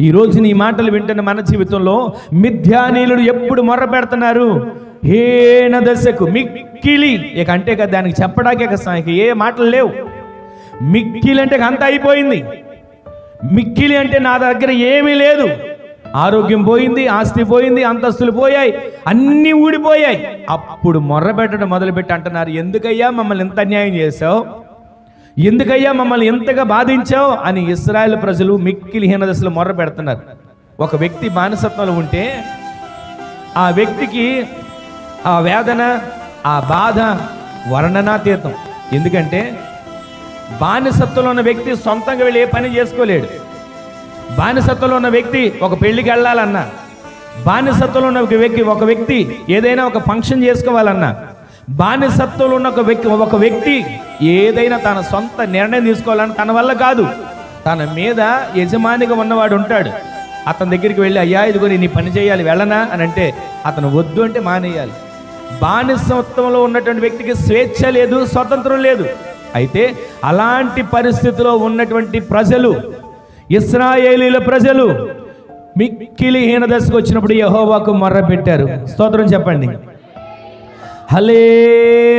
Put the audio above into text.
ఈరోజు నీ మాటలు వింటున్న మన జీవితంలో మిథ్యానీయులు ఎప్పుడు మొర్ర పెడుతున్నారు? హేన దశకు మిక్కిలి. ఇక అంటే కదా దానికి చెప్పడానికి ఇక ఇక ఏ మాటలు లేవు. మిక్కిలి అంటే అంత అయిపోయింది. మిక్కిలి అంటే నా దగ్గర ఏమీ లేదు. ఆరోగ్యం పోయింది ఆస్తి పోయింది అంతస్తులు పోయాయి అన్నీ ఊడిపోయాయి. అప్పుడు మొర్ర పెట్టడం మొదలుపెట్టి అంటున్నారు ఎందుకయ్యా మమ్మల్ని ఎంత అన్యాయం చేశావు? ఎందుకయ్యా మమ్మల్ని ఎంతగా బాధించావు అని ఇస్రాయల్ ప్రజలు మిక్కిలి హీనదశలో మొర్ర పెడుతున్నారు. ఒక వ్యక్తి బానిసత్వంలో ఉంటే ఆ వ్యక్తికి ఆ వేదన ఆ బాధ వర్ణనాతీతం. ఎందుకంటే బానిసత్వంలో ఉన్న వ్యక్తి సొంతంగా వెళ్ళి ఏ పని చేసుకోలేడు. బానిసత్వంలో ఉన్న వ్యక్తి ఒక పెళ్ళికి వెళ్ళాలన్నా బానిసత్వంలో ఉన్న ఒక వ్యక్తి ఒక వ్యక్తి ఏదైనా ఒక ఫంక్షన్ చేసుకోవాలన్నా బానిసత్వంలో ఉన్న ఒక వ్యక్తి ఒక వ్యక్తి ఏదైనా తన సొంత నిర్ణయం తీసుకోవాలని తన వల్ల కాదు. తన మీద యజమానిగా ఉన్నవాడు ఉంటాడు. అతని దగ్గరికి వెళ్ళి అయ్యా ఇదిగో నీ పని చేయాలి వెళ్ళనా? అని అంటే అతను వద్దు అంటే మానేయాలి. బానిసత్వంలో ఉన్నటువంటి వ్యక్తికి స్వేచ్ఛ లేదు స్వతంత్రం లేదు. అయితే అలాంటి పరిస్థితిలో ఉన్నటువంటి ప్రజలు ఇస్రాయేలీల ప్రజలు మిక్కిలి హీన దశకు వచ్చినప్పుడు యహోవాకు మర్ర పెట్టారు స్తోత్రం చెప్పండి. Hallelujah.